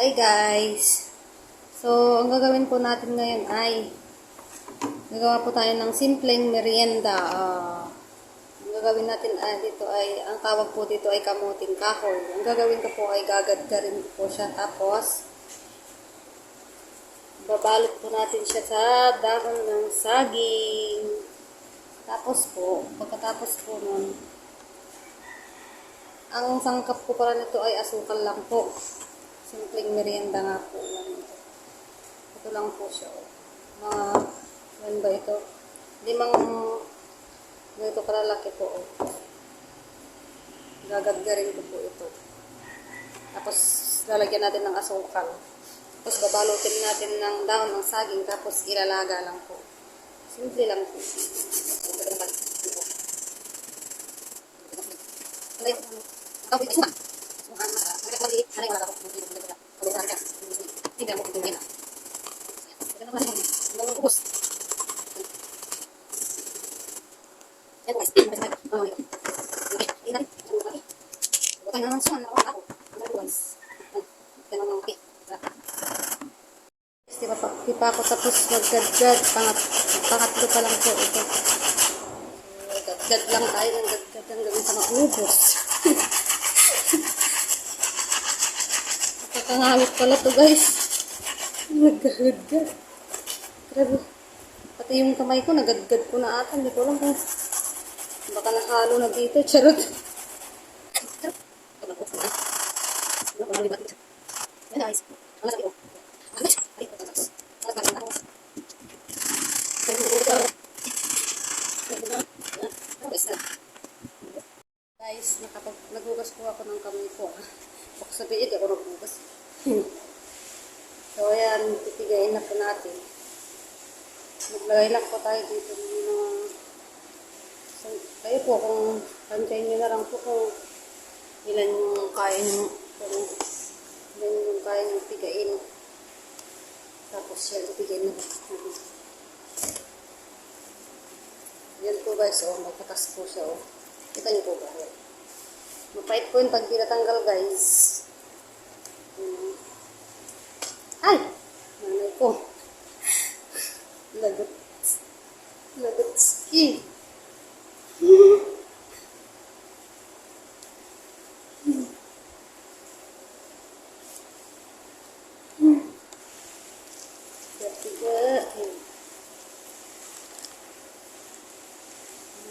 Hi guys! So, ang gagawin po natin ngayon ay gagawa po tayo ng simpleng merienda. Ah, ang gagawin natin ay dito ay, ang tawag po dito ay kamuting kahoy. Ang gagawin ko po ay gagadgarin ko po siya. Tapos, babalot po natin siya sa dahon ng saging. Tapos po, pagkatapos po nun, ang sangkap ko pala nito ay asukal lang po. Simpleng merienda nga po lang ito. Lang po siya. Oh. Mga, yan ba ito? Limang, ganito kalalaki po. Oh. Gagadgarin ko po ito. Tapos, lalagyan natin ng asukal. Tapos, babalutin natin ng dahon ng saging. Tapos, ilalaga lang po. Simple lang po. Di pa, ako tapos maggadgad. Pangat, pangatlo pa lang po ito. Gadgad lang tayo ng gadgad hanggang sa maubos. Nakakangawit pala to guys. Naggadgad. Grabe. Pati yung kamay ko, nagadgad ko na ata. Hindi ko alam kung baka nahalo na dito. Charot. Guys, ang sabi ko. Guys, nakapag naghugas po ako ng kamay ko. ah. Baka naghugas. so, ayan, titigayin na po natin. Maglagay lang po tayo dito ng mga... So, kayo po, kung pantayin nyo na lang po kung ilan yung kaya nyo, kung ilan yung kaya nyo tigain. Tapos yan, titigayin na po. Yan po guys, oh, magkatas po siya, oh. Kita niyo po ba? Mapait po yung pag tinatanggal, guys. Ay! Nanay ko. Lagot. Lagot ski. Ketiga.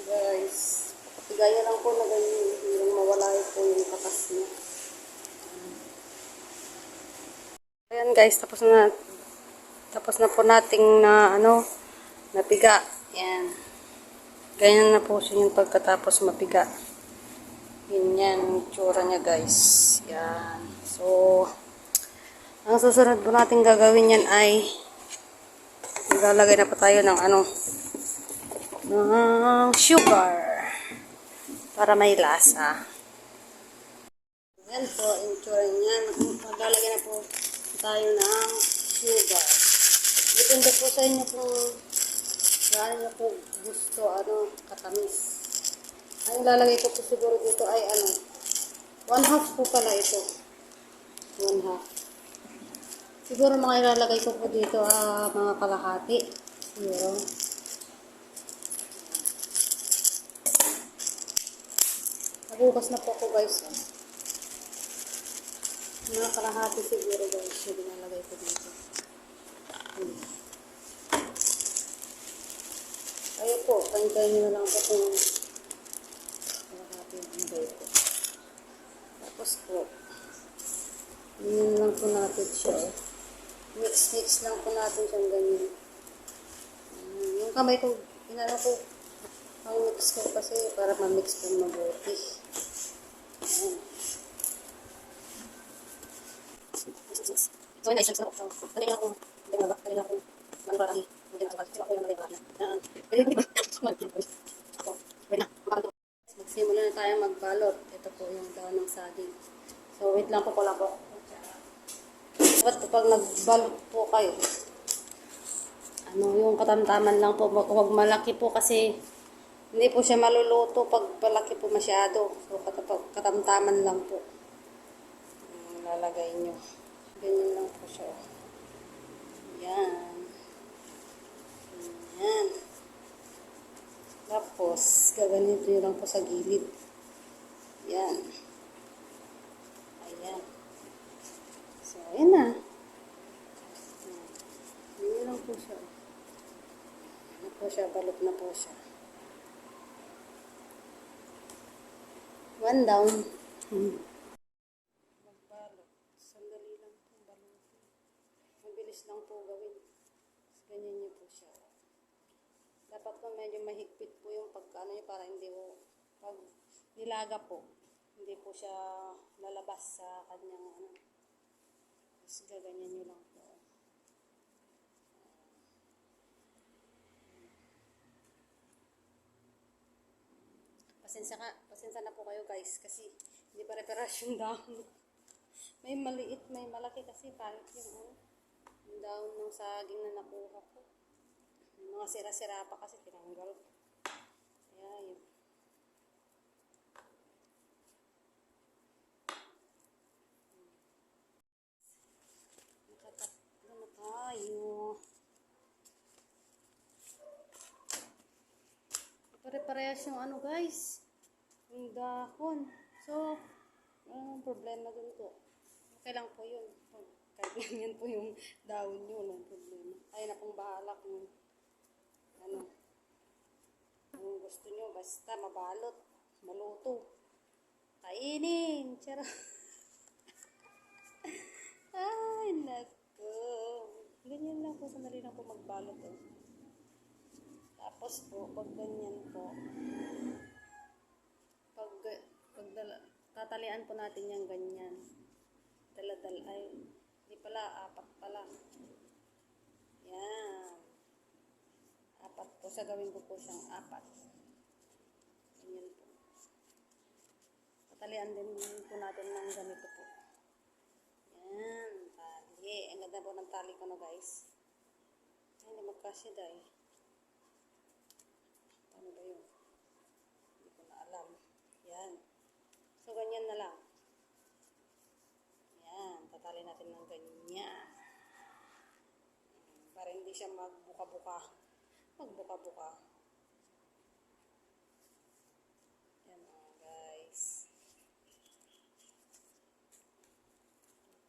Guys, gaya lang po na ganyan, yung mawala po yung katas niya. Ayan guys, tapos na tapos na po nating na ano, napiga. Yan. Ganyan na po siya yung pagkatapos mapiga. Yun yan, yung tsura niya guys. Yan. So, ang susunod po natin gagawin yan ay maglalagay na po tayo ng ano, ng sugar para may lasa. Yan po, yung tsura niya. Maglalagay na po tayo ng sugar. Depende po sa inyo kung gaano nyo po gusto, ano, katamis. Ang ilalagay ko po siguro dito ay ano, one half po pala ito. One half. Siguro mga ilalagay ko po dito, ah, mga kalahati. Siguro. Nabukas na po ako guys. ah. Mga kalahati siguro guys yung binalagay ko dito. Hmm. Kayo po, pantay nyo na lang po kung kalahati ang bagay ko. Tapos po, yun lang po natin siya. oh. Mix-mix lang po natin siyang ganyan. Hmm, Yung kamay ko, inano ko, ang mix ko kasi para ma-mix po mabuti. Ayan. So, yun, isang ko. Kanina ako, kanina ako, kanina ako, ano ba lagi, hindi na ako, sila ko yung nalagay na. Pwede ba? Ako, wait na, makakalito. Magsimula na tayo magbalot. Ito po yung daon ng saging. So, wait lang po pala po. Dapat pag nagbalot po kayo, ano, yung katamtaman lang po, wag wag malaki po kasi hindi po siya maluluto pag palaki po masyado. So, katamtaman lang po. Ang lalagay nyo. Ganyan lang po siya. Yan. Yan. Tapos, gaganito yun lang po sa gilid. Yan. Ayan. So, ayan na. Ganyan lang po siya. Ano po siya, balot na po siya. One down. Hmm. Magbalot. Sandali lang po balot. Mabilis lang po gawin. Ganyan niyo po siya. Dapat po medyo mahigpit po yung pagkano niya para hindi po, pag nilaga po, hindi po siya lalabas sa kanyang ano. Tapos gaganyan niyo lang po. Pasensya ka, pasensya na po kayo guys kasi hindi pa reparas yung dahon. May maliit, may malaki kasi pangit yung ano, yung dahon ng saging na nakuha ko. Yung mga sira-sira pa kasi tinanggal ko. Kaya yun. Nakatatlo na tayo. Pare-parehas yung ano guys. Yung dahon. So, anong problema dun po? Okay lang po yun. Kahit ganyan po yung dahon nyo, walang problema. Ay na pong bahala kung ano. Kung gusto nyo, basta mabalot, maluto. Kainin! Charot! Ay, nako. Ganyan lang po, sandali lang po magbalot. Oh. Tapos po, pag ganyan po, pag, pag dala, tatalian po natin yung ganyan. Daladal ay, hindi pala, apat pala. Yan. Apat po, sa gawin ko po siyang apat. Ganyan po. Tatalian din po natin ng ganito po. Yan, tali. Ang ganda po ng tali ko na guys. Ay, hindi magkasya dahil. Paano ba yun? Hindi ko na alam. Yan. So, ganyan na lang. Yan. Tatali natin ng ganyan. Para hindi siya magbuka-buka. Magbuka-buka. Yan mga guys.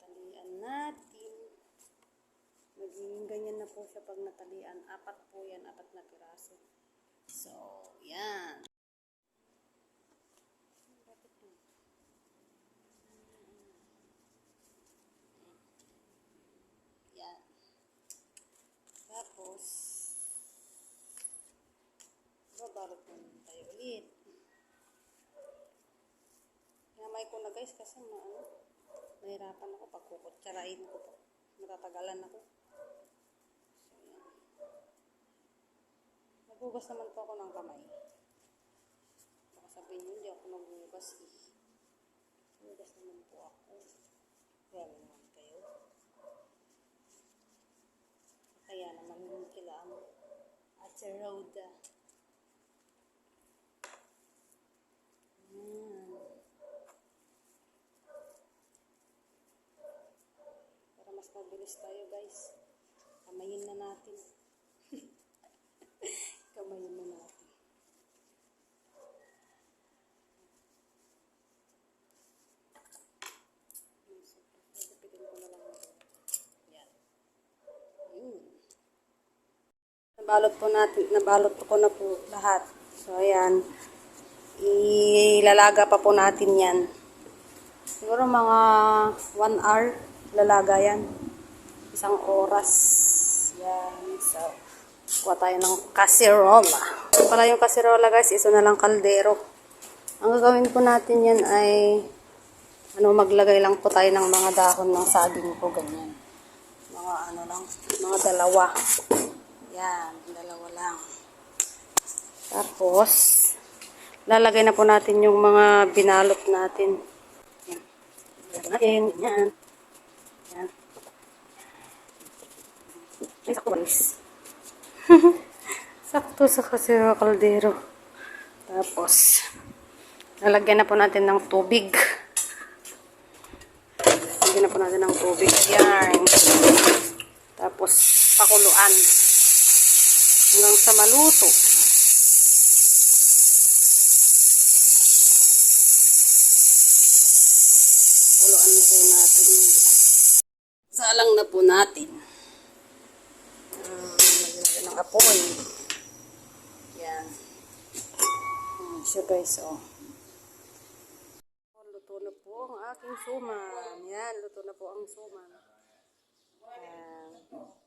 Talian natin. Magiging ganyan na po siya pag natalian. Apat po yan. Apat na piraso. So, yan. Yan. Tapos, babalot mo tayo ulit. Kinamay ko na guys kasi ma, ano, nahirapan ako pag kukutsarain ko po. Matatagalan ako. So, yan. Naghugas naman po ako ng kamay. Baka sabihin nyo, hindi ako naghugas eh. Naghugas naman po ako. Grabe naman kayo. Kaya naman yung kila ang Ate Rhoda. Yan. Para mabilis tayo guys. Kamayin na natin. Kamayin na natin. Gupitin ko na lang. Yan. Yun. Nabalot po natin, nabalot ko na po lahat. So, ayan. Ilalaga pa po natin yan. Siguro mga 1 hour lalaga yan. Isang oras. Yan. So, kuha tayo ng kaserola. Ito pala yung kaserola guys. Ito na lang kaldero. Ang gagawin po natin yan ay ano, maglagay lang po tayo ng mga dahon ng saging po, ganyan. Mga ano lang, mga dalawa. Yan, dalawa lang. Tapos, lalagay na po natin yung mga binalot natin. Yan. Yan, yan. Yan. Ay, sakto sa kasi kaldero. Tapos, lalagyan na po natin ng tubig. Lagyan na po natin ng tubig. Yan. Tapos, pakuluan. Hanggang sa maluto. Kuluan po natin. Salang na po natin. Um, lagyan natin ng apoy. Yan. Ayan guys, oh. Luto na po ang aking suman. Yan, luto na po ang suman. Yan.